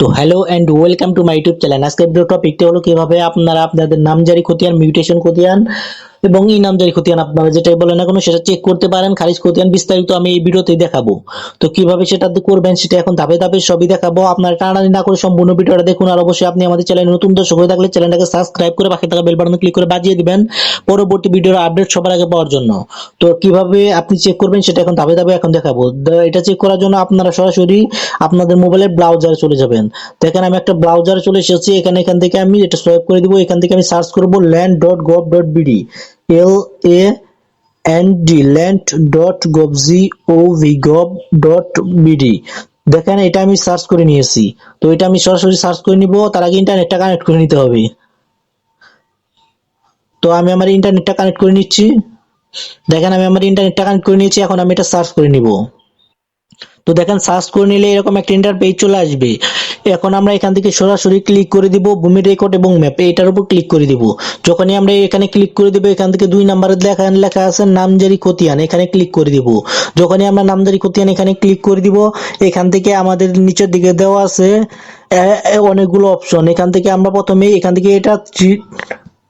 তো hello and welcome to my YouTube channel আজকের video টপিকটা হলো কীভাবে আপনারা আপনাদের নামজারি খতিয়ান মিউটেশন খতিয়ান এবং ই নামজারি খতিয়ান আপনারা যেটাই বলেন না কোনো, সেটা চেক করতে পারেন। খারিজ খতিয়ান বিস্তারিত আমি এই ভিডিওতেই দেখাবো। তো কীভাবে সেটা করবেন, সেটা এখন ধাপে ধাপে সবই দেখাবো। আপনারা টানাটানি না করে সম্পূর্ণ ভিডিওটা দেখুন, আর অবশ্যই আপনি আমাদের চ্যানেলে নতুন দর্শক হয়ে থাকলে চ্যানেলটাকে সাবস্ক্রাইব করে পাশে থাকা বেল বাটনে ক্লিক করে বাজিয়ে দিবেন পরবর্তী ভিডিওর আপডেট সবার আগে পাওয়ার জন্য। তো কীভাবে আপনি চেক করবেন, সেটা এখন ধাপে ধাপে এখন দেখাবো। এটা চেক করার জন্য আপনারা সরাসরি আপনাদের মোবাইলের ব্রাউজারে চলে যাবেন। তো এখানে আমি একটা ব্রাউজারে চলে এসেছি, এখানে এখান থেকে আমি এটা সোয়াইপ করে দিব, এখান থেকে আমি সার্চ করব land dot gov dot BD L A d D land dot z o O V gov dot d দেখেন, এটা আমি সার্চ করে নিয়েছি। তো এটা আমি সরাসরি সার্চ করে নিব, তার আগে ইন্টারনেটটা কানেক্ট করে নিতে হবে। তো আমি আমার ইন্টারনেটটা কানেক্ট করে নিচ্ছি। দেখেন, আমি আমার ইন্টারনেটটা কানেক্ট করে নিয়েছি, এখন আমি এটা সার্চ করে নিব। তো দেখেন সার্চ করে নিলে এরকম একটা ইন্টারপেজ চলে আসবে। এখন আমরা এখান থেকে সরাসরি ক্লিক করে দিব ভূমি রেকর্ড এবং ম্যাপ এটার উপর ক্লিক করে দিব। যখনই আমরা এখানে ক্লিক করে দিব, এখান থেকে দুই নাম্বারে লেখা লেখা আছে নামজারি খতিয়ান, এখানে ক্লিক করে দিব। যখনই আমরা নামজারি খতিয়ান এখানে ক্লিক করে দিব, এখান থেকে আমাদের নিচের দিকে দেওয়া আছে অনেকগুলো অপশন এখান থেকে আমরা প্রথমে, এখান থেকে এটা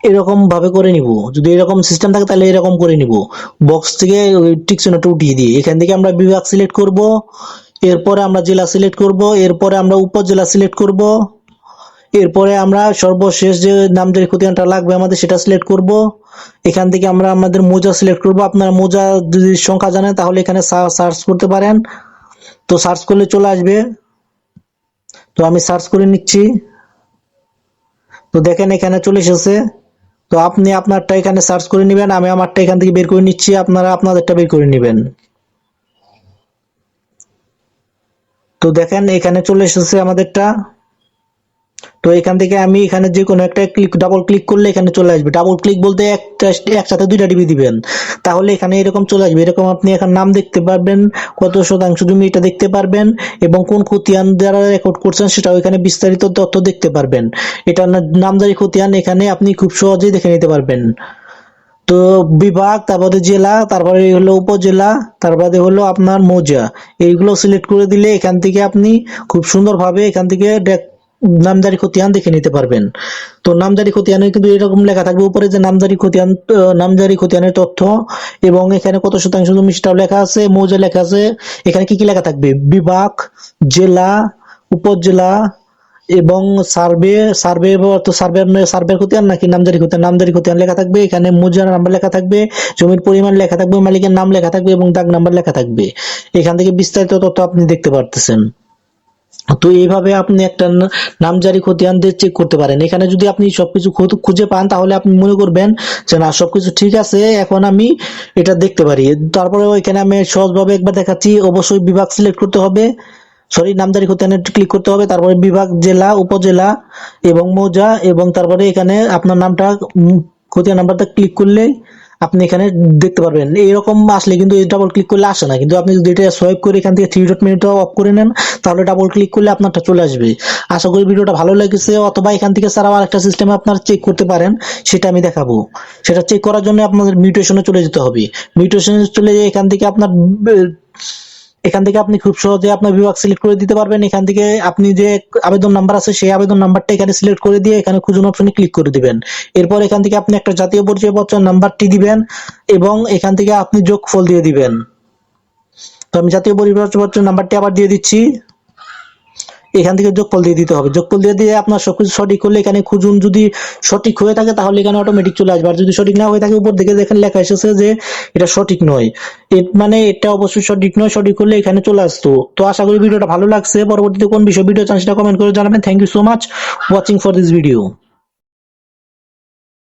এরকম ভাবে করে নিব। যদি এরকম সিস্টেম থাকে তাহলে এরকম করে নিব। বক্স থেকে টিক চিহ্নটা উঠিয়ে দিয়ে। এখান থেকে আমরা বিভাগ সিলেক্ট করব। এরপরে আমরা জেলা সিলেক্ট করব। এরপরে আমরা উপজেলা সিলেক্ট করব। এরপরে আমরা সর্বশেষ যে নামজারি খতিয়ানটা লাগবে আমাদের সেটা সিলেক্ট করব। এখান থেকে আমরা আমাদের মোজা সিলেক্ট করব। আপনারা মোজা যদি সংখ্যা জানেন তাহলে এখানে সার্চ করতে পারেন। তো সার্চ করলে চলে আসবে। তো আমি সার্চ করে নিচ্ছি। তো দেখেন এখানে চলে এসেছে। তো আপনি আপনারটা এখানে সার্চ করে নেবেন, আমি আমারটা এখান থেকে বের করে নিচ্ছি, আপনারা আপনাদেরটা বের করে নেবেন। তো দেখেন, এখানে চলে এসেছে আমাদেরটা। তো এখান থেকে আমি এখানে যে কোনো একটা ক্লিক ডাবল ক্লিক করলে এখানে চলে আসবে। ডাবল ক্লিক বলতে একটা একসাথে দুইটা টিভি দিবেন। তাহলে এখানে এরকম চলে আসবে। এরকম আপনি এখন নাম দেখতে পারবেন, কত শতাংশ জমি এটা দেখতে পারবেন এবং কোন খতিয়ান দ্বারা রেকর্ড করছেন সেটাও এখানে বিস্তারিত তথ্য দেখতে পারবেন। এটা না- নামজারি খতিয়ান এখানে আপনি খুব সহজেই দেখে নিতে পারবেন। তো বিভাগ, তারপরে জেলা, তারপরে হলো উপজেলা, তারপরে হলো আপনার মৌজা। এইগুলো সিলেক্ট করে দিলে এখান থেকে আপনি খুব সুন্দরভাবে এখান থেকে নামজারি খতিয়ান দেখে নিতে পারবেন। তো নামজারি খতিয়ানে কিন্তু এরকম লেখা থাকবে। উপরে যে নামদারি খতিয়ান আহ, নামজারি খতিয়ানের তথ্য এবং এখানে কত শতাংশ জমি সেটাও লেখা আছে মৌজা লেখা আছে। এখানে কি কি লেখা থাকবে? বিভাগ জেলা উপজেলা এবং সার্ভে। সার্ভে তো সার্ভে সার্ভের খতিয়ান নাকি নামজারি খতিয়ান? নামজারি খতিয়ান লেখা থাকবে। এখানে মৌজার নাম্বার লেখা থাকবে। জমির পরিমাণ লেখা থাকবে। মালিকের নাম লেখা থাকবে এবং দাগ নাম্বার লেখা থাকবে। এখান থেকে বিস্তারিত তথ্য আপনি দেখতে পারতেছেন। তো এইভাবে আপনি একটা নামজারি খতিয়ান দিয়ে চেক করতে পারেন। এখানে যদি আপনি সবকিছু খুঁজে পান, তাহলে আপনি মনে করবেন যে, না, সবকিছু ঠিক আছে, এখন আমি এটা দেখতে পারি। তারপরে এখানে আমি সহজভাবে একবার দেখাচ্ছি, অবশ্যই বিভাগ সিলেক্ট করতে হবে। সরি নামজারি খতিয়ানে ক্লিক করতে হবে। তারপরে বিভাগ, জেলা, উপজেলা এবং মৌজা এবং তারপরে এখানে আপনার নামটা খতিয়ান নাম্বারটা ক্লিক করলে আপনি এখানে দেখতে পারবেন। এইরকম আসলে কিন্তু ডাবল ক্লিক করলে আসে না। কিন্তু আপনি যদি এটা সোয়াইপ করে এখান থেকে থ্রি ডট মেনুটা অফ করে নেন, তাহলে ডাবল ক্লিক করলে আপনারটা চলে আসবে। আশা করি ভিডিওটা ভালো লেগেছে, অথবা এখান থেকে স্যার আবার একটা সিস্টেমে আপনার চেক করতে পারেন, সেটা আমি দেখাবো। সেটা চেক করার জন্য আপনাদের মিউটেশনে চলে যেতে হবে। মিউটেশনে চলে যেয়ে এখান থেকে আপনার এখান থেকে আপনি খুব সহজে আপনার বিভাগ সিলেক্ট করে দিতে পারবেন। এখান থেকে আপনি যে আবেদন নাম্বার আছে, সেই আবেদন নাম্বারটা এখানে সিলেক্ট করে দিয়ে এখানে খুঁজুন অপশনে ক্লিক করে দিবেন। এরপর এখান থেকে আপনি একটা জাতীয় পরিচয়পত্র নাম্বারটি দিবেন এবং এখান থেকে আপনি যোগফল দিয়ে দিবেন। তো আমি জাতীয় পরিচয়পত্র নাম্বারটি আবার দিয়ে দিচ্ছি। এখান থেকে যোগফল দিয়ে দিতে হবে। যোগফল দিয়ে দিয়ে আপনার সবকিছু সঠিক হলে এখানে খুঁজুন যদি সঠিক হয়ে থাকে তাহলে এখানে অটোমেটিক চলে আসবে। আর যদি সঠিক না হয়ে থাকে, উপর দিকে দেখেন লেখা এসেছে যে এটা সঠিক নয়। মানে এটা অবশ্যই সঠিক নয়, সঠিক হলে এখানে চলে আসতো। তো আশা করি ভিডিওটা ভালো লাগছে। পরবর্তীতে কোন বিষয় ভিডিও চান সেটা কমেন্ট করে জানাবেন। Thank you so much watching for this video